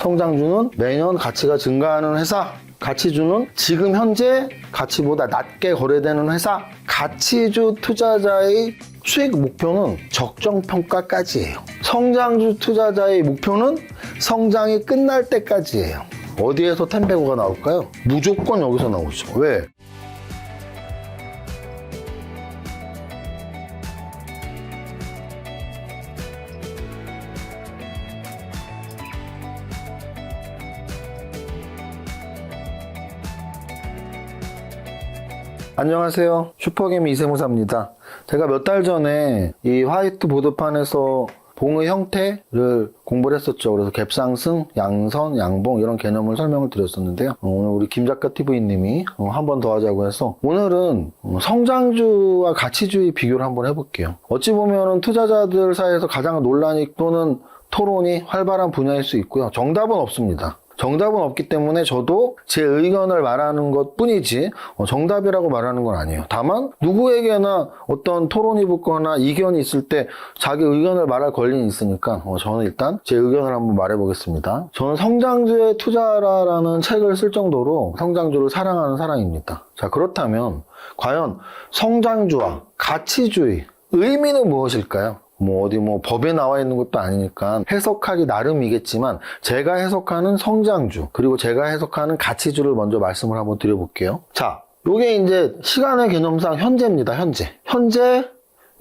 성장주는 매년 가치가 증가하는 회사. 가치주는 지금 현재 가치보다 낮게 거래되는 회사. 가치주 투자자의 수익 목표는 적정 평가까지예요. 성장주 투자자의 목표는 성장이 끝날 때까지예요. 어디에서 템베고가 나올까요? 무조건 여기서 나오죠. 왜? 안녕하세요. 슈퍼게임 이세무사입니다. 제가 몇 달 전에 이 화이트 보드판에서 봉의 형태를 공부를 했었죠. 그래서 갭상승, 양선, 양봉 이런 개념을 설명을 드렸었는데요. 어, 오늘 우리 김작가 TV님이 한 번 더 하자고 해서 오늘은 어, 성장주와 가치주의 비교를 한번 해볼게요. 어찌 보면은 투자자들 사이에서 가장 논란이 또는 토론이 활발한 분야일 수 있고요. 정답은 없습니다. 정답은 없기 때문에 저도 제 의견을 말하는 것 뿐이지 어, 정답이라고 말하는 건 아니에요. 다만 누구에게나 어떤 토론이 붙거나 이견이 있을 때 자기 의견을 말할 권리는 있으니까 어, 저는 일단 제 의견을 한번 말해보겠습니다. 저는 성장주의 투자라라는 책을 쓸 정도로 성장주를 사랑하는 사람입니다. 자 그렇다면 과연 성장주와 가치주의 의미는 무엇일까요? 뭐 어디 뭐 법에 나와 있는 것도 아니니까 해석하기 나름이겠지만 제가 해석하는 성장주 그리고 제가 해석하는 가치주를 먼저 말씀을 한번 드려볼게요. 자, 요게 이제 시간의 개념상 현재입니다. 현재. 현재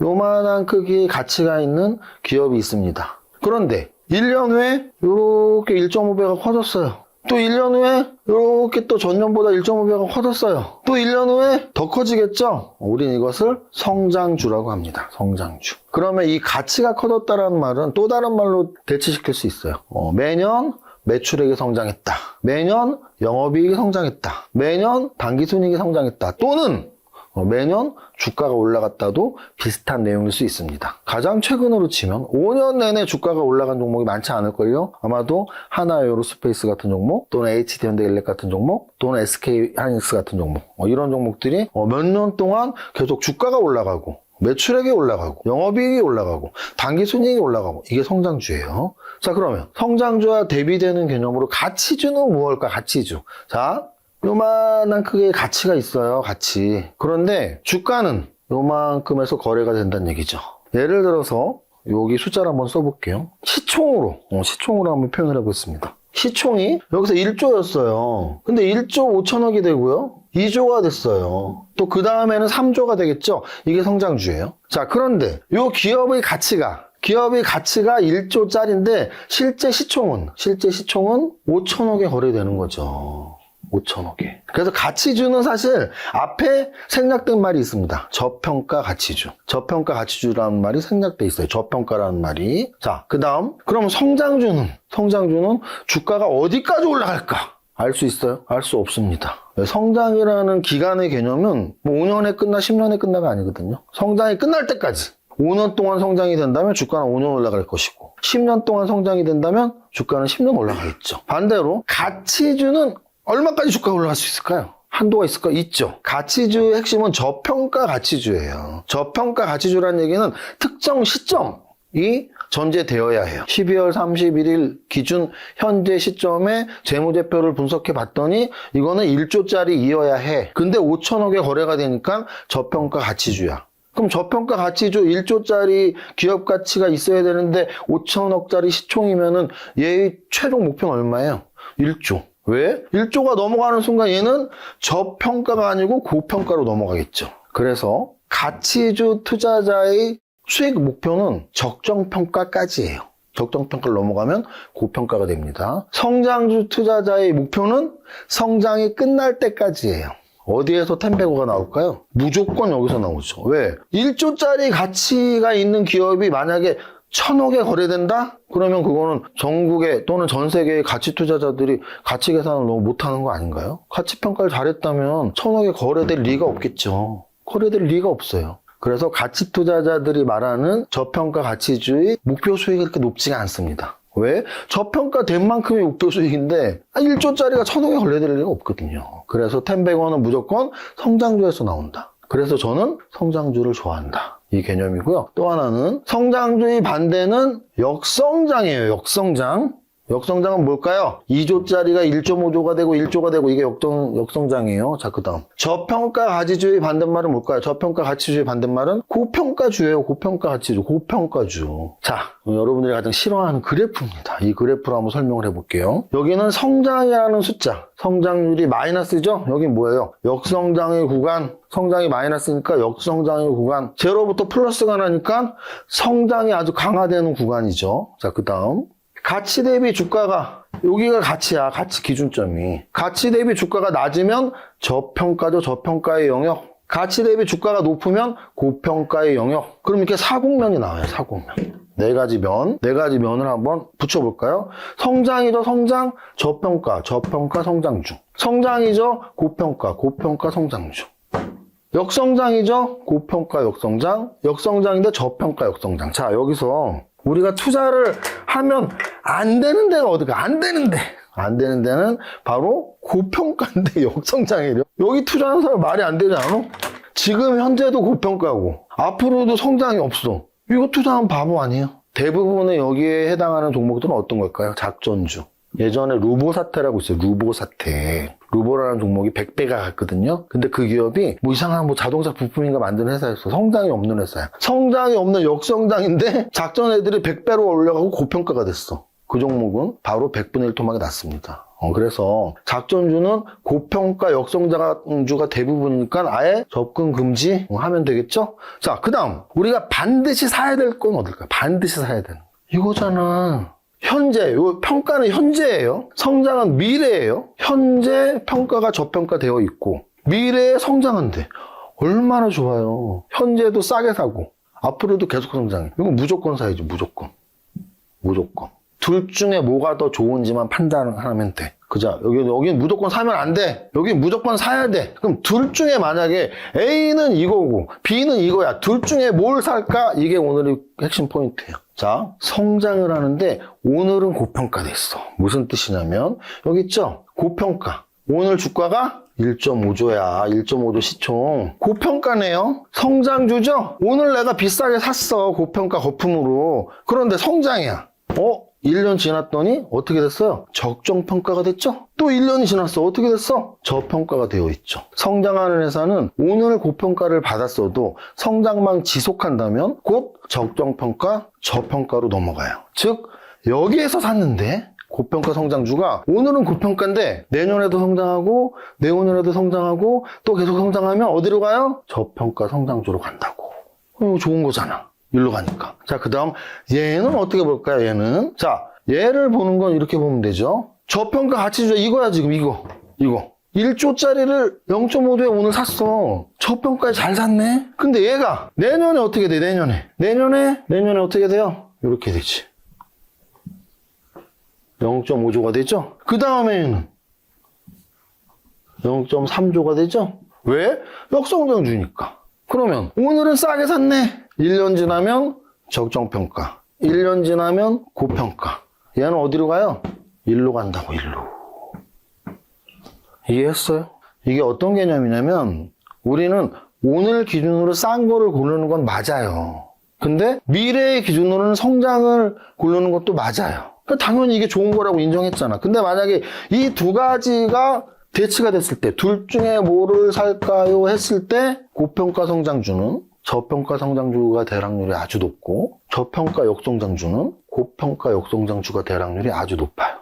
요만한 크기의 가치가 있는 기업이 있습니다. 그런데 1년 후에 요렇게 1.5배가 커졌어요. 또 1년 후에 이렇게 또 전년보다 1.5배가 커졌어요. 또 1년 후에 더 커지겠죠? 우린 이것을 성장주라고 합니다. 성장주. 그러면 이 가치가 커졌다라는 말은 또 다른 말로 대치시킬 수 있어요. 어, 매년 매출액이 성장했다. 매년 영업이익이 성장했다. 매년 당기순이익이 성장했다. 또는 어, 매년 주가가 올라갔다도 비슷한 내용일 수 있습니다. 가장 최근으로 치면 5년 내내 주가가 올라간 종목이 많지 않을걸요? 아마도 하나 에어로스페이스 같은 종목, 또는 HD현대일렉 같은 종목, 또는 SK하이닉스 같은 종목 어, 이런 종목들이 몇 년 동안 계속 주가가 올라가고 매출액이 올라가고 영업이익이 올라가고 당기순이익이 올라가고 이게 성장주예요. 자 그러면 성장주와 대비되는 개념으로 가치주는 무엇일까? 가치주. 자 요만한 크기의 가치가 있어요. 가치. 그런데 주가는 요만큼에서 거래가 된다는 얘기죠. 예를 들어서 여기 숫자를 한번 써볼게요. 시총으로 어, 시총으로 한번 표현을 해보겠습니다. 시총이 여기서 1조였어요. 근데 1조 5천억이 되고요. 2조가 됐어요. 또 그 다음에는 3조가 되겠죠. 이게 성장주예요. 자, 그런데 이 기업의 가치가 기업의 가치가 1조짜리인데 실제 시총은 실제 시총은 5천억에 거래되는 거죠. 5천억에. 그래서 가치주는 사실 앞에 생략된 말이 있습니다. 저평가 가치주. 저평가 가치주라는 말이 생략돼 있어요. 저평가라는 말이. 자, 그 다음. 그럼 성장주는? 성장주는 주가가 어디까지 올라갈까? 알 수 있어요? 알 수 없습니다. 성장이라는 기간의 개념은 뭐 5년에 끝나 10년에 끝나가 아니거든요. 성장이 끝날 때까지. 5년 동안 성장이 된다면 주가는 5년 올라갈 것이고 10년 동안 성장이 된다면 주가는 10년 올라가겠죠. 반대로 가치주는 얼마까지 주가가 올라갈 수 있을까요? 한도가 있을까? 있죠. 가치주의 핵심은 저평가 가치주예요. 저평가 가치주라는 얘기는 특정 시점이 전제되어야 해요. 12월 31일 기준 현재 시점에 재무제표를 분석해 봤더니 이거는 1조짜리 이어야 해. 근데 5천억에 거래가 되니까 저평가 가치주야. 그럼 저평가 가치주 1조짜리 기업 가치가 있어야 되는데 5천억짜리 시총이면은 얘의 최종 목표는 얼마예요? 1조. 왜? 1조가 넘어가는 순간 얘는 저평가가 아니고 고평가로 넘어가겠죠. 그래서 가치주 투자자의 수익 목표는 적정평가까지예요. 적정평가를 넘어가면 고평가가 됩니다. 성장주 투자자의 목표는 성장이 끝날 때까지예요. 어디에서 템베고가 나올까요? 무조건 여기서 나오죠. 왜? 1조짜리 가치가 있는 기업이 만약에 천억에 거래된다? 그러면 그거는 전국에 또는 전 세계의 가치 투자자들이 가치 계산을 너무 못하는 거 아닌가요? 가치 평가를 잘했다면 천억에 거래될 리가 없겠죠. 거래될 리가 없어요. 그래서 가치 투자자들이 말하는 저평가 가치주의 목표 수익이 그렇게 높지가 않습니다. 왜? 저평가된 만큼의 목표 수익인데 1조짜리가 천억에 걸려들 리가 없거든요. 그래서 텐백원은 무조건 성장주에서 나온다. 그래서 저는 성장주를 좋아한다. 이 개념이고요. 또 하나는 성장주의 반대는 역성장이에요. 역성장. 역성장은 뭘까요? 2조짜리가 1.5조가 되고 1조가 되고 이게 역성, 역성장이에요. 자, 그 다음. 저평가 가치주의 반대말은 뭘까요? 저평가 가치주의 반대말은 고평가주예요. 고평가 가치주, 고평가주. 자, 여러분들이 가장 싫어하는 그래프입니다. 이 그래프로 한번 설명을 해볼게요. 여기는 성장이라는 숫자. 성장률이 마이너스죠? 여기 뭐예요? 역성장의 구간. 성장이 마이너스니까 역성장의 구간. 제로부터 플러스가 나니까 성장이 아주 강화되는 구간이죠. 자, 그 다음. 가치 대비 주가가 여기가 가치야 가치 기준점이 가치 대비 주가가 낮으면 저평가죠 저평가의 영역 가치 대비 주가가 높으면 고평가의 영역 그럼 이렇게 사국면이 나와요 사국면 네 가지 면, 네 가지 면을 한번 붙여볼까요? 성장이죠, 성장, 저평가, 저평가, 성장주. 성장이죠, 고평가, 고평가, 성장주. 역성장이죠, 고평가, 역성장. 역성장인데 저평가, 역성장. 자, 여기서 우리가 투자를 하면 안 되는 데가 어디가? 안 되는데. 안 되는 데는 바로 고평가인데 역성장이래요. 여기 투자하는 사람 말이 안 되지 않아? 지금 현재도 고평가고 앞으로도 성장이 없어. 이거 투자하면 바보 아니에요? 대부분의 여기에 해당하는 종목들은 어떤 걸까요? 작전주. 예전에 루보 사태라고 있어요. 루보 사태. 루보라는 종목이 100배가 갔거든요. 근데 그 기업이 뭐 이상한 뭐 자동차 부품인가 만드는 회사였어. 성장이 없는 회사야. 성장이 없는 역성장인데 작전 애들이 100배로 올려가고 고평가가 됐어. 그 종목은 바로 100분의 1 토막이 났습니다. 어, 그래서 작전주는 고평가 역성장주가 대부분이니까 아예 접근 금지 하면 되겠죠? 자, 그 다음. 우리가 반드시 사야 될 건 어딜까요? 반드시 사야 되는. 거. 이거잖아. 현재, 요 평가는 현재예요. 성장은 미래예요. 현재 평가가 저평가되어 있고 미래에 성장한대. 얼마나 좋아요. 현재도 싸게 사고 앞으로도 계속 성장해. 이거 무조건 사야지 무조건. 무조건. 둘 중에 뭐가 더 좋은지만 판단하면 돼. 그죠? 여기, 여긴 무조건 사면 안 돼. 여긴 무조건 사야 돼. 그럼 둘 중에 만약에 A는 이거고 B는 이거야. 둘 중에 뭘 살까? 이게 오늘의 핵심 포인트예요. 자, 성장을 하는데 오늘은 고평가됐어. 무슨 뜻이냐면 여기 있죠? 고평가. 오늘 주가가 1.5조야. 1.5조 시총. 고평가네요. 성장주죠? 오늘 내가 비싸게 샀어. 고평가 거품으로. 그런데 성장이야. 어? 1년 지났더니 어떻게 됐어요? 적정평가가 됐죠? 또 1년이 지났어. 어떻게 됐어? 저평가가 되어 있죠. 성장하는 회사는 오늘 고평가를 받았어도 성장만 지속한다면 곧 적정평가, 저평가로 넘어가요. 즉, 여기에서 샀는데 고평가 성장주가 오늘은 고평가인데 내년에도 성장하고 내후년에도 성장하고 또 계속 성장하면 어디로 가요? 저평가 성장주로 간다고. 어, 좋은 거잖아. 일로 가니까. 자, 그 다음, 얘는 어떻게 볼까요, 얘는? 자, 얘를 보는 건 이렇게 보면 되죠. 저평가 가치주자 이거야, 지금, 이거. 이거. 1조짜리를 0.5도에 오늘 샀어. 저평가에 잘 샀네? 근데 얘가 내년에 어떻게 돼, 내년에? 내년에? 내년에 어떻게 돼요? 이렇게 되지. 0.5조가 되죠? 그 다음에는 0.3조가 되죠? 왜? 역성장 주니까. 그러면 오늘은 싸게 샀네. 1년 지나면 적정평가. 1년 지나면 고평가. 얘는 어디로 가요? 일로 간다고, 일로. 이해했어요? 이게 어떤 개념이냐면 우리는 오늘 기준으로 싼 거를 고르는 건 맞아요. 근데 미래의 기준으로는 성장을 고르는 것도 맞아요. 그러니까 당연히 이게 좋은 거라고 인정했잖아. 근데 만약에 이 두 가지가 대치가 됐을 때, 둘 중에 뭐를 살까요? 했을 때, 고평가 성장주는 저평가 성장주가 대락률이 아주 높고, 저평가 역성장주는 고평가 역성장주가 대락률이 아주 높아요.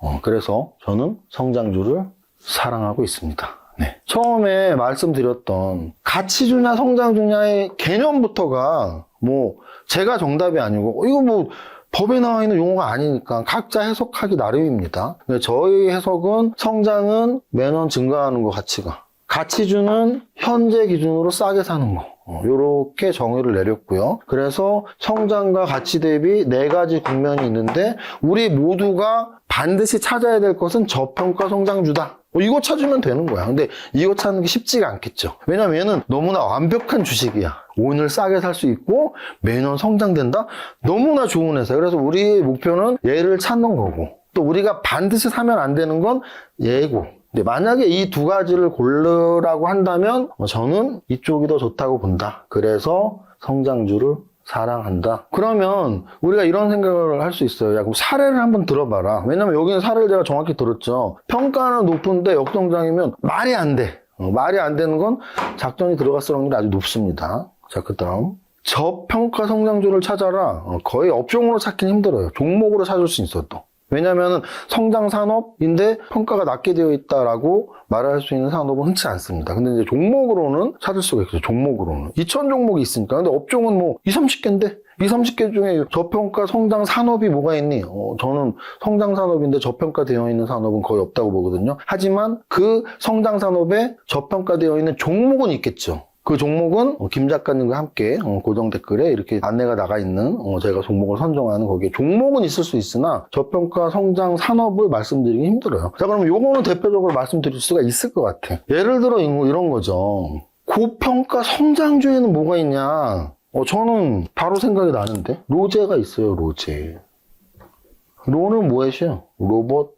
어, 그래서 저는 성장주를 사랑하고 있습니다. 네. 처음에 말씀드렸던 가치주냐 성장주냐의 개념부터가 뭐 제가 정답이 아니고 이거 뭐 법에 나와 있는 용어가 아니니까 각자 해석하기 나름입니다. 근데 저희 해석은 성장은 매년 증가하는 거 가치가. 가치주는 현재 기준으로 싸게 사는 거. 이렇게 정의를 내렸고요. 그래서 성장과 가치 대비 네 가지 국면이 있는데 우리 모두가 반드시 찾아야 될 것은 저평가 성장주다. 뭐 이거 찾으면 되는 거야. 근데 이거 찾는 게 쉽지가 않겠죠. 왜냐면 얘는 너무나 완벽한 주식이야. 오늘 싸게 살 수 있고 매년 성장된다? 너무나 좋은 회사. 그래서 우리의 목표는 얘를 찾는 거고 또 우리가 반드시 사면 안 되는 건 얘고 근데 만약에 이 두 가지를 고르라고 한다면 어, 저는 이쪽이 더 좋다고 본다. 그래서 성장주를 사랑한다. 그러면 우리가 이런 생각을 할 수 있어요. 야, 그럼 사례를 한번 들어봐라. 왜냐면 여기는 사례를 제가 정확히 들었죠. 평가는 높은데 역성장이면 말이 안 돼. 어, 말이 안 되는 건 작전이 들어갔을 확률이 아주 높습니다. 자, 그 다음. 저평가 성장주를 찾아라. 어, 거의 업종으로 찾긴 힘들어요. 종목으로 찾을 수 있어 도. 왜냐면은 성장 산업인데 평가가 낮게 되어 있다라고 말할 수 있는 산업은 흔치 않습니다. 근데 이제 종목으로는 찾을 수가 있어요. 종목으로는. 2천 종목이 있으니까. 근데 업종은 뭐 2, 30개인데 2, 30개 중에 저평가 성장 산업이 뭐가 있니? 어, 저는 성장 산업인데 저평가되어 있는 산업은 거의 없다고 보거든요. 하지만 그 성장 산업에 저평가되어 있는 종목은 있겠죠. 그 종목은 어, 김 작가님과 함께 어, 고정 댓글에 이렇게 안내가 나가 있는 어, 제가 종목을 선정하는 거기에 종목은 있을 수 있으나 저평가 성장 산업을 말씀드리기 힘들어요. 자 그럼 요거는 대표적으로 말씀드릴 수가 있을 것 같아. 예를 들어 이런 거죠. 고평가 성장주에는 뭐가 있냐? 어, 저는 바로 생각이 나는데 로제가 있어요. 로제. 로는 뭐예요? 로봇.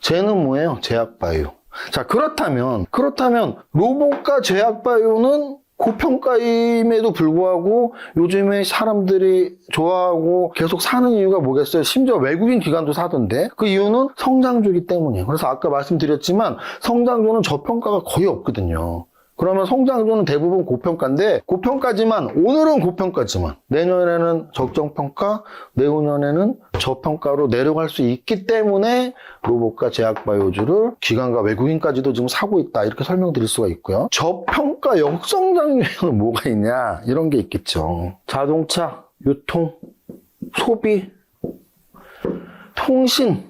제는 뭐예요? 제약바이오. 자, 그렇다면, 그렇다면, 로봇과 제약바이오는 고평가임에도 불구하고 요즘에 사람들이 좋아하고 계속 사는 이유가 뭐겠어요? 심지어 외국인 기관도 사던데 그 이유는 성장주기 때문이에요. 그래서 아까 말씀드렸지만 성장주는 저평가가 거의 없거든요. 그러면 성장주는 대부분 고평가인데 고평가지만 오늘은 고평가지만 내년에는 적정평가 내후년에는 저평가로 내려갈 수 있기 때문에 로봇과 제약바이오주를 기관과 외국인까지도 지금 사고 있다 이렇게 설명드릴 수가 있고요. 저평가 역성장률에는 뭐가 있냐 이런 게 있겠죠. 자동차 유통 소비 통신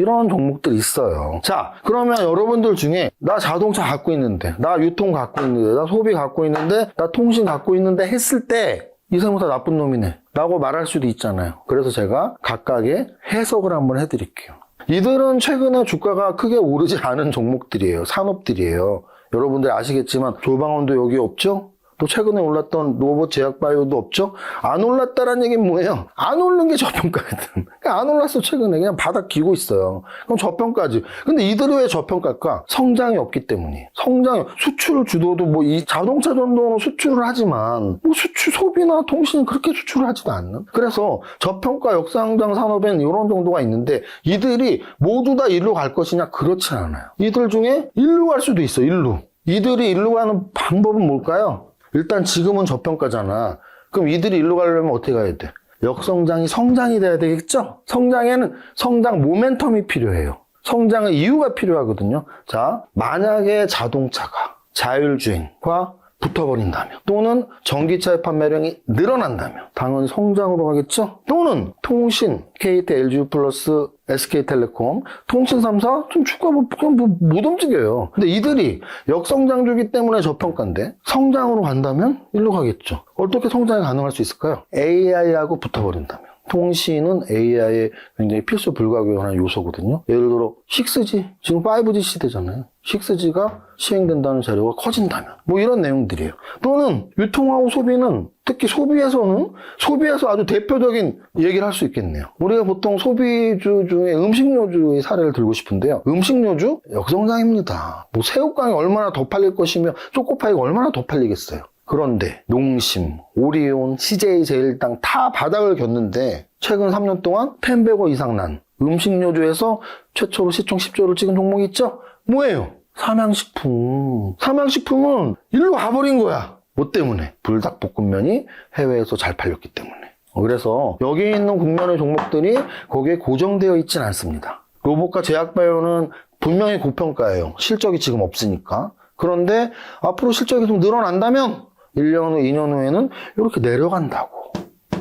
이런 종목들이 있어요. 자, 그러면 여러분들 중에 나 자동차 갖고 있는데, 나 유통 갖고 있는데, 나 소비 갖고 있는데, 나 통신 갖고 있는데 했을 때 이세무사 나쁜 놈이네 라고 말할 수도 있잖아요. 그래서 제가 각각의 해석을 한번 해드릴게요. 이들은 최근에 주가가 크게 오르지 않은 종목들이에요. 산업들이에요. 여러분들 아시겠지만 조방원도 여기 없죠? 또 최근에 올랐던 로봇 제약바이오도 없죠? 안 올랐다라는 얘기는 뭐예요? 안 오른 게 저평가거든. 그러니까 안 올랐어, 최근에. 그냥 바닥 기고 있어요. 그럼 저평가지. 근데 이들이 왜 저평가일까? 성장이 없기 때문이에요. 성장이, 수출 주도도 뭐 이 자동차 정도는 수출을 하지만, 뭐 수출, 소비나 통신은 그렇게 수출을 하지도 않는? 그래서 저평가 역상장 산업엔 이런 정도가 있는데, 이들이 모두 다 일로 갈 것이냐? 그렇지 않아요. 이들 중에 일로 갈 수도 있어, 일로. 이들이 일로 가는 방법은 뭘까요? 일단 지금은 저평가잖아. 그럼 이들이 일로 가려면 어떻게 가야 돼? 역성장이 성장이 돼야 되겠죠? 성장에는 성장 모멘텀이 필요해요. 성장의 이유가 필요하거든요. 자, 만약에 자동차가 자율주행과 붙어버린다면 또는 전기차의 판매량이 늘어난다면 당연히 성장으로 가겠죠? 또는 통신, KT, LG 플러스, SK텔레콤, 통신 3사 좀 주가 뭐, 그냥 뭐, 못 움직여요. 근데 이들이 역성장주기 때문에 저평가인데 성장으로 간다면 일로 가겠죠. 어떻게 성장이 가능할 수 있을까요? AI하고 붙어버린다면. 통신은 AI의 굉장히 필수 불가결한 요소거든요. 예를 들어 6G, 지금 5G 시대잖아요. 6G가 시행된다는 자료가 커진다면 뭐 이런 내용들이에요. 또는 유통하고 소비는 특히 소비에서는 소비에서 아주 대표적인 얘기를 할 수 있겠네요. 우리가 보통 소비주 중에 음식료주의 사례를 들고 싶은데요. 음식료주 역성장입니다. 뭐 새우깡이 얼마나 더 팔릴 것이며 초코파이가 얼마나 더 팔리겠어요. 그런데 농심, 오리온, CJ 제일당 다 바닥을 겪는데 최근 3년 동안 10배고 이상 난 음식료주에서 최초로 시총 10조를 찍은 종목이 있죠? 뭐예요? 삼양식품. 삼양식품은 일로 가버린 거야. 뭐 때문에? 불닭볶음면이 해외에서 잘 팔렸기 때문에. 그래서 여기 있는 국면의 종목들이 거기에 고정되어 있진 않습니다. 로봇과 제약바이오는 분명히 고평가예요. 실적이 지금 없으니까. 그런데 앞으로 실적이 좀 늘어난다면 1년 후, 2년 후에는 이렇게 내려간다고.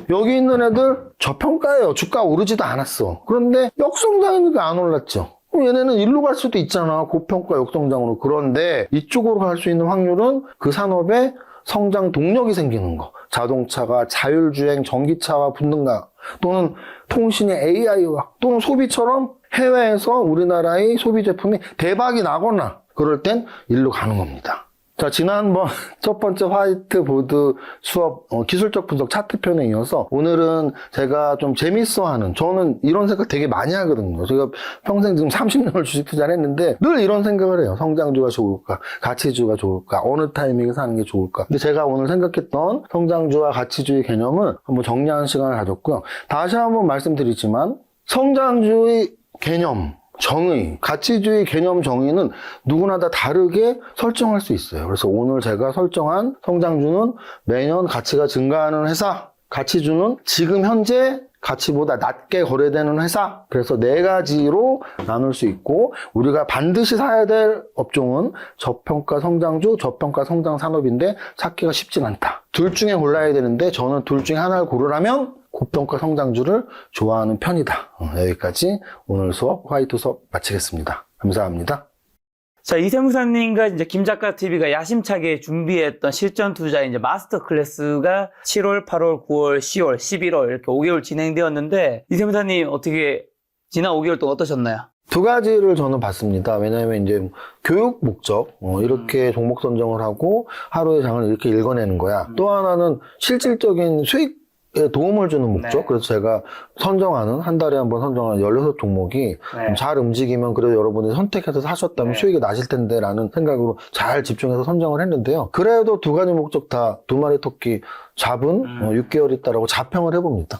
여기 있는 애들 저평가예요. 주가 오르지도 않았어. 그런데 역성장이니까 안 올랐죠. 얘네는 일로 갈 수도 있잖아. 고평가 역성장으로. 그런데 이쪽으로 갈 수 있는 확률은 그 산업에 성장 동력이 생기는 거. 자동차가 자율주행 전기차와 붙는가. 또는 통신의 AI와 또는 소비처럼 해외에서 우리나라의 소비 제품이 대박이 나거나 그럴 땐 일로 가는 겁니다. 자, 지난번 첫 번째 화이트보드 수업 어, 기술적 분석 차트편에 이어서 오늘은 제가 좀 재밌어 하는, 저는 이런 생각 되게 많이 하거든요. 제가 평생 지금 30년을 주식 투자를 했는데 늘 이런 생각을 해요. 성장주가 좋을까? 가치주가 좋을까? 어느 타이밍에 사는 게 좋을까? 근데 제가 오늘 생각했던 성장주와 가치주의 개념을 한번 정리하는 시간을 가졌고요. 다시 한번 말씀드리지만 성장주의 개념, 정의, 가치주의 개념 정의는 누구나 다 다르게 설정할 수 있어요. 그래서 오늘 제가 설정한 성장주는 매년 가치가 증가하는 회사, 가치주는 지금 현재 가치보다 낮게 거래되는 회사. 그래서 네 가지로 나눌 수 있고, 우리가 반드시 사야 될 업종은 저평가 성장주, 저평가 성장 산업인데 찾기가 쉽진 않다. 둘 중에 골라야 되는데, 저는 둘 중에 하나를 고르라면 고평가 성장주를 좋아하는 편이다. 어, 여기까지 오늘 수업, 화이트 수업 마치겠습니다. 감사합니다. 자, 이세무사님과 이제 김 작가 TV가 야심차게 준비했던 실전 투자 이제 마스터 클래스가 7월, 8월, 9월, 10월, 11월 이렇게 5개월 진행되었는데 이세무사님 어떻게 지난 5개월 동안 어떠셨나요? 두 가지를 저는 봤습니다. 왜냐하면 이제 교육 목적 어, 이렇게 종목 선정을 하고 하루의 장을 이렇게 읽어내는 거야. 또 하나는 실질적인 수익에 도움을 주는 목적. 네. 그래서 제가 선정하는 한 달에 한 번 선정하는 16 종목이 네. 잘 움직이면 그래도 여러분이 선택해서 사셨다면 네. 수익이 나실 텐데라는 생각으로 잘 집중해서 선정을 했는데요. 그래도 두 가지 목적 다 두 마리 토끼 잡은 음. 어, 6개월 있다라고 자평을 해봅니다.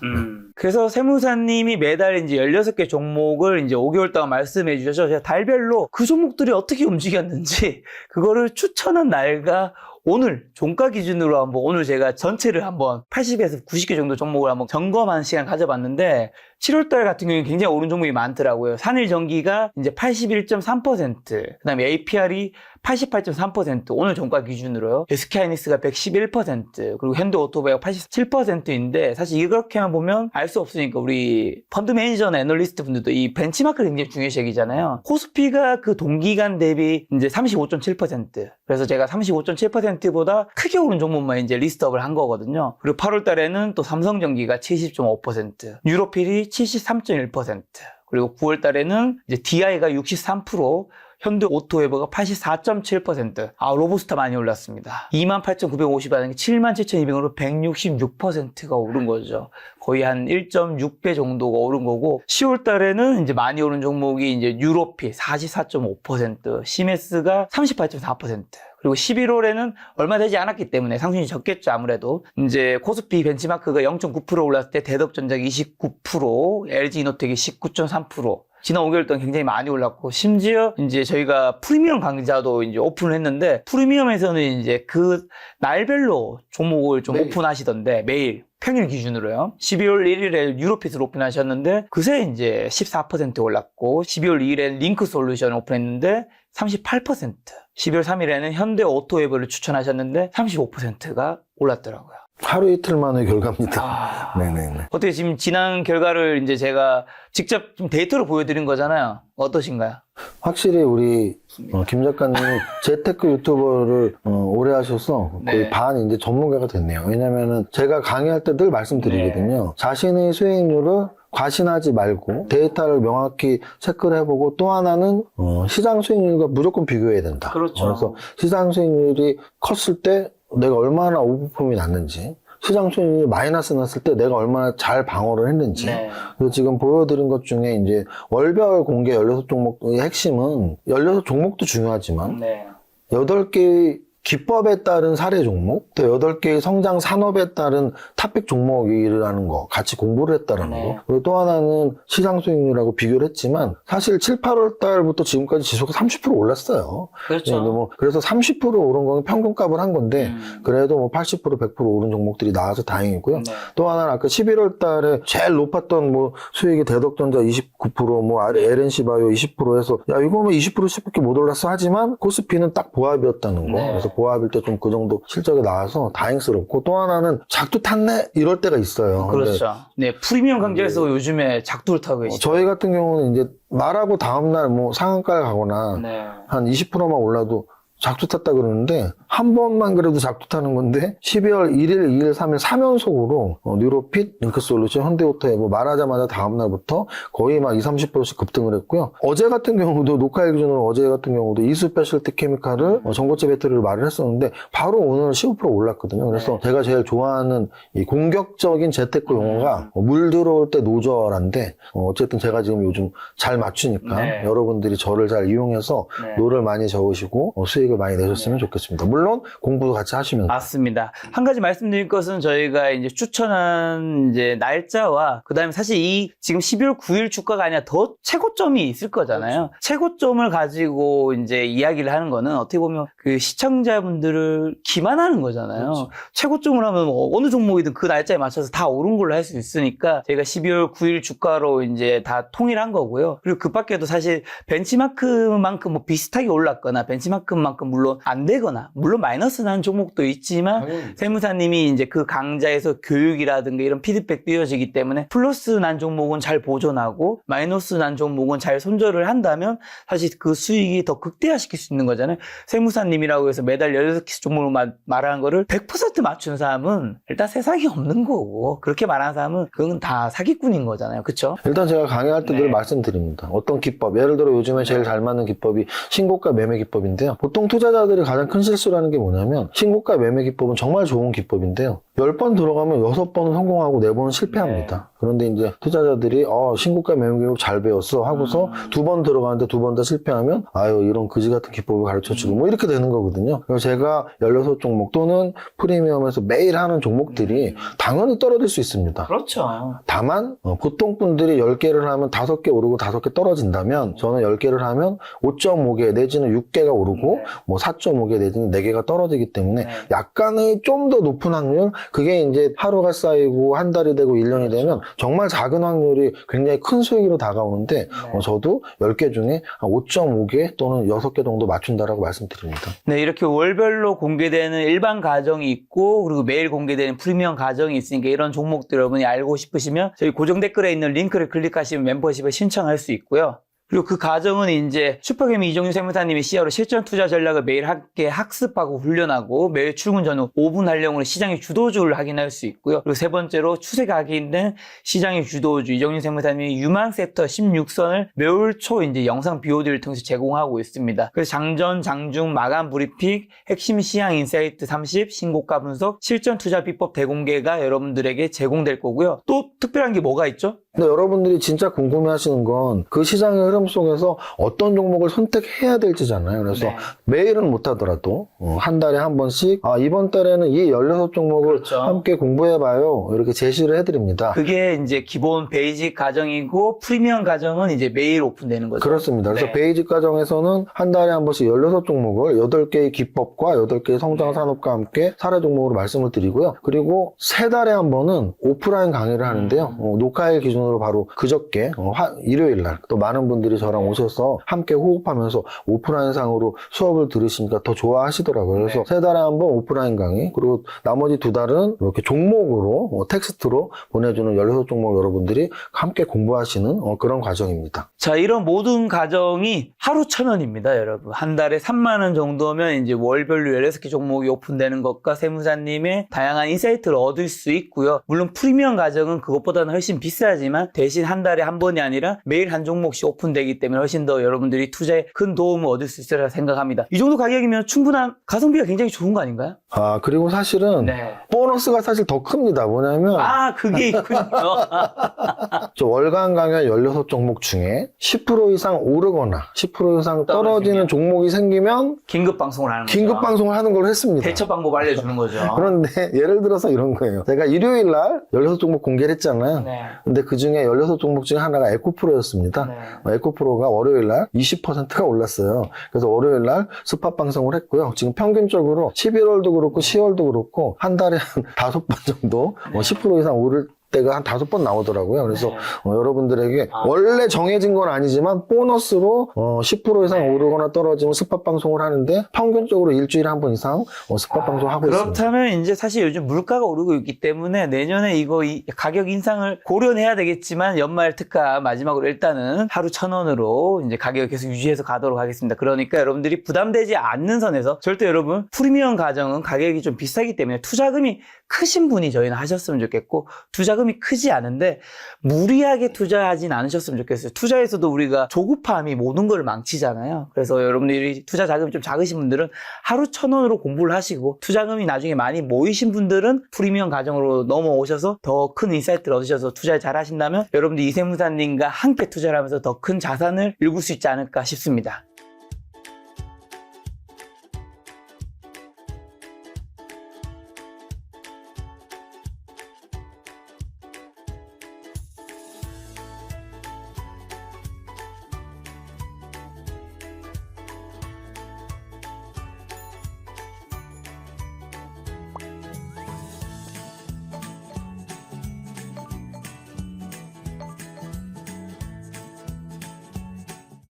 그래서 세무사님이 매달 이제 16개 종목을 이제 5개월 동안 말씀해 주셔서 제가 달별로 그 종목들이 어떻게 움직였는지 그거를 추천한 날과 오늘 종가 기준으로 한번 오늘 제가 전체를 한번 80에서 90개 정도 종목을 한번 점검하는 시간 가져봤는데 7월달 같은 경우에 굉장히 오른 종목이 많더라고요. 산일 전기가 이제 81.3%, 그다음에 APR이 88.3% 오늘 종가 기준으로요. SK하이닉스가 111% 그리고 현대오토바이가 87%인데 사실 이렇게만 보면 알 수 없으니까 우리 펀드 매니저나 애널리스트 분들도 이 벤치마크를 굉장히 중요시 여기잖아요. 코스피가 그 동기간 대비 이제 35.7% 그래서 제가 35.7%보다 크게 오른 종목만 이제 리스트업을 한 거거든요. 그리고 8월 달에는 또 삼성전기가 70.5% 유로필이 73.1% 그리고 9월 달에는 이제 DI가 63%, 현대 오토웨버가 84.7%. 아, 로보스타 많이 올랐습니다. 28,950원이 77,200원으로 166%가 오른 거죠. 거의 한 1.6배 정도가 오른 거고, 10월 달에는 이제 많이 오른 종목이 이제 유로피 44.5%, 시메스가 38.4%. 그리고 11월에는 얼마 되지 않았기 때문에 상승이 적겠죠, 아무래도. 이제 코스피 벤치마크가 0.9% 올랐을 때 대덕전자기 29%, LG이노텍이 19.3%, 지난 5개월 동안 굉장히 많이 올랐고 심지어 이제 저희가 프리미엄 강좌도 이제 오픈을 했는데 프리미엄에서는 이제 그 날별로 종목을 좀 매일. 오픈하시던데 매일 평일 기준으로요. 12월 1일에 유로핏을 오픈하셨는데 그새 이제 14% 올랐고 12월 2일에는 링크 솔루션 오픈했는데 38% 12월 3일에는 현대 오토웨브를 추천하셨는데 35%가 올랐더라고요. 하루 이틀 만의 결과입니다. 아... 네네네. 어떻게 지금 지난 결과를 이제 제가 직접 좀 데이터로 보여드린 거잖아요. 어떠신가요? 확실히 우리 어, 김 작가님이 재테크 유튜버를 어, 오래 하셔서 거의 네. 반 이제 전문가가 됐네요. 왜냐면은 제가 강의할 때늘 네. 말씀드리거든요. 자신의 수익률을 과신하지 말고 데이터를 명확히 체크를 해보고 또 하나는 어, 시장 수익률과 무조건 비교해야 된다. 그렇죠. 그래서 시장 수익률이 컸을 때 내가 얼마나 오버폼이 났는지 시장 수익률이 마이너스 났을 때 내가 얼마나 잘 방어를 했는지 네. 그리고 지금 보여드린 것 중에 이제 월별 공개 16종목의 핵심은 16종목도 중요하지만 네. 8개의 기법에 따른 사례 종목, 또 8개의 성장 산업에 따른 탑픽 종목이라는 거, 같이 공부를 했다는 네. 거. 그리고 또 하나는 시장 수익률하고 비교를 했지만, 사실 7, 8월 달부터 지금까지 지수가 30% 올랐어요. 그렇죠. 네, 뭐 그래서 30% 오른 건 평균값을 한 건데, 음. 그래도 뭐 80%, 100% 오른 종목들이 나와서 다행이고요. 네. 또 하나는 아까 11월 달에 제일 높았던 뭐 수익이 대덕전자 29%, 뭐 LNC 바이오 20% 해서 야, 이거 뭐 20% 10밖에 못 올랐어 하지만 코스피는 딱 보합이었다는 거. 네. 그래서 보합일 때 좀 그 정도 실적이 나와서 다행스럽고 또 하나는 작두 탔네? 이럴 때가 있어요. 그렇죠. 네, 프리미엄 강좌에서 요즘에 작두를 타고 어, 계시죠. 저희 같은 경우는 이제 말하고 다음날 뭐 상한가를 가거나 네. 한 20%만 올라도 작두 탔다 그러는데 한 번만 그래도 작두 타는 건데 12월 1일, 2일, 3일 3연속으로 어, 뉴로핏, 링크솔루션, 현대오토에버 말하자마자 다음 날부터 거의 막 20, 30%씩 급등을 했고요. 어제 같은 경우도 녹화일 기준으로 어제 같은 경우도 이수 스페셜티 케미칼을 어, 전고체 배터리를 말을 했었는데 바로 오늘 15% 올랐거든요. 그래서 제가 제일 좋아하는 이 공격적인 재테크 용어가 어, 물 들어올 때 노저란데 어, 어쨌든 제가 지금 요즘 잘 맞추니까 네. 여러분들이 저를 잘 이용해서 네. 노를 많이 적으시고 어, 수익 을 많이 내셨으면 좋겠습니다. 물론 공부도 같이 하시면 맞습니다. 한 가지 말씀드릴 것은 저희가 이제 추천한 이제 날짜와 그다음에 사실 이 지금 12월 9일 주가가 아니라 더 최고점이 있을 거잖아요. 최고점을 가지고 이제 이야기를 하는 거는 어떻게 보면 그 시청자분들을 기만하는 거잖아요. 최고점을 하면 뭐 어느 종목이든 그 날짜에 맞춰서 다 오른 걸로 할 수 있으니까 저희가 12월 9일 주가로 이제 다 통일한 거고요. 그리고 그 밖에도 사실 벤치마크만큼 뭐 비슷하게 올랐거나 벤치마크만큼 물론 안 되거나 물론 마이너스 난 종목도 있지만 세무사님이 이제 그 강좌에서 교육이라든가 이런 피드백도 이어지기 때문에 플러스 난 종목은 잘 보존하고 마이너스 난 종목은 잘 손절을 한다면 사실 그 수익이 더 극대화시킬 수 있는 거잖아요. 세무사님이라고 해서 매달 16개 종목을 마- 말하는 거를 100% 맞춘 사람은 일단 세상에 없는 거고 그렇게 말하는 사람은 그건 다 사기꾼인 거잖아요. 그쵸? 일단 제가 강의할 때늘 네. 말씀드립니다. 어떤 기법, 예를 들어 요즘에 제일 잘 맞는 기법이 신고가 매매 기법인데요. 보통 투자자들이 가장 큰 실수라는 게 뭐냐면 신고가 매매 기법은 정말 좋은 기법인데요. 10번 들어가면 6번은 성공하고 4번은 실패합니다. 그런데 이제 투자자들이 어, 신고가 매매 기법 잘 배웠어 하고서 음. 두번 들어가는데 두 번 다 실패하면 아유 이런 그지 같은 기법을 가르쳐 주고 뭐 이렇게 되는 거거든요. 그래서 제가 16종목 또는 프리미엄에서 매일 하는 종목들이 당연히 떨어질 수 있습니다. 그렇죠. 다만 어, 보통 분들이 10개를 하면 5개 오르고 5개 떨어진다면 저는 10개를 하면 5.5개 내지는 6개가 오르고 네. 뭐 4.5개 내지는 4개가 떨어지기 때문에 네. 약간의 좀 더 높은 확률 그게 이제 하루가 쌓이고 한 달이 되고 1년이 되면 정말 작은 확률이 굉장히 큰 수익으로 다가오는데 네. 어, 저도 10개 중에 한 5.5개 또는 6개 정도 맞춘다라고 말씀드립니다. 네, 이렇게 월별로 공개되는 일반 가정이 있고, 그리고 매일 공개되는 프리미엄 가정이 있으니까 이런 종목들 여러분이 알고 싶으시면 저희 고정 댓글에 있는 링크를 클릭하시면 멤버십에 신청할 수 있고요. 그리고 그 과정은 이제 슈퍼개미 이종윤 세무사님이 CRO 실전 투자 전략을 매일 함께 학습하고 훈련하고 매일 출근 전후 5분 활용으로 시장의 주도주를 확인할 수 있고요. 그리고 세 번째로 추세 각이 있는 시장의 주도주 이종윤 세무사님이 유망 섹터 16선을 매월 초 이제 영상 BOD를 통해서 제공하고 있습니다. 그래서 장전, 장중, 마감 브리핑, 핵심 시향 인사이트 30, 신고가 분석, 실전 투자 비법 대공개가 여러분들에게 제공될 거고요. 또 특별한 게 뭐가 있죠? 근데 여러분들이 진짜 궁금해 하시는 건 그 시장의 흐름 속에서 어떤 종목을 선택해야 될지잖아요. 그래서 네. 매일은 못하더라도 어, 한 달에 한 번씩 아, 이번 달에는 이 16종목을 그렇죠. 함께 공부해봐요. 이렇게 제시를 해드립니다. 그게 이제 기본 베이직 과정이고 프리미엄 과정은 이제 매일 오픈되는 거죠. 그렇습니다. 그래서 네. 베이직 과정에서는 한 달에 한 번씩 16종목을 8개의 기법과 8개의 성장 산업과 함께 사례 종목으로 말씀을 드리고요. 그리고 세 달에 한 번은 오프라인 강의를 하는데요. 어, 녹화일 기준으로 바로 그저께 어, 화- 일요일 날 또 많은 분들이 저랑 오셔서 함께 호흡하면서 오프라인 상으로 수업을 들으시니까 더 좋아하시더라고요. 그래서 네. 세 달에 한 번 오프라인 강의 그리고 나머지 두 달은 이렇게 종목으로 어, 텍스트로 보내주는 16종목 여러분들이 함께 공부하시는 어, 그런 과정입니다. 자, 이런 모든 과정이 하루 천 원입니다, 여러분. 한 달에 3만 원 정도면 이제 월별로 16개 종목이 오픈되는 것과 세무사님의 다양한 인사이트를 얻을 수 있고요. 물론 프리미엄 과정은 그것보다는 훨씬 비싸지만 대신 한 달에 한 번이 아니라 매일 한 종목씩 오픈되기 때문에 훨씬 더 여러분들이 투자에 큰 도움을 얻을 수 있으리라 생각합니다. 이 정도 가격이면 충분한 가성비가 굉장히 좋은 거 아닌가요? 아, 그리고 사실은 네. 보너스가 사실 더 큽니다. 뭐냐면 아, 그게 있군요. 저 월간 강의 16 종목 중에 10% 이상 오르거나 10% 이상 떨어지는. 종목이 생기면 긴급 방송을 하는 거죠. 긴급 방송을 하는 걸로 했습니다. 대처 방법 알려주는 거죠. 그런데 예를 들어서 이런 거예요. 제가 일요일 날 16종목 공개를 했잖아요. 네. 근데 그 중에 16종목 중에 하나가 에코프로였습니다. 네. 에코프로가 월요일 날 20%가 올랐어요. 그래서 월요일 날 스팟 방송을 했고요. 지금 평균적으로 11월도 그렇고 10월도 그렇고 한 달에 한 다섯 번 정도 네. 어, 10% 이상 오를 때가 한 다섯 번 나오더라고요. 그래서 네. 어, 여러분들에게 아. 원래 정해진 건 아니지만 보너스로 어, 10% 이상 오르거나 떨어지면 스팟 방송을 하는데 평균적으로 일주일에 한 번 이상 어, 스팟 방송 하고 있습니다. 아, 그렇다면 이제 사실 요즘 물가가 오르고 있기 때문에 내년에 이거 이 가격 인상을 고려해야 되겠지만 연말 특가 마지막으로 일단은 하루 천 원으로 이제 가격을 계속 유지해서 가도록 하겠습니다. 그러니까 여러분들이 부담되지 않는 선에서 절대 여러분 프리미엄 가정은 가격이 좀 비싸기 때문에 투자금이 크신 분이 저희는 하셨으면 좋겠고 투 자금이 크지 않은데 무리하게 투자하진 않으셨으면 좋겠어요. 투자에서도 우리가 조급함이 모든 걸 망치잖아요. 그래서 여러분들이 투자 자금이 좀 작으신 분들은 하루 천 원으로 공부를 하시고 투자금이 나중에 많이 모이신 분들은 프리미엄 가정으로 넘어오셔서 더 큰 인사이트를 얻으셔서 투자를 잘 하신다면 여러분들 이세무사님과 함께 투자를 하면서 더 큰 자산을 일굴 수 있지 않을까 싶습니다.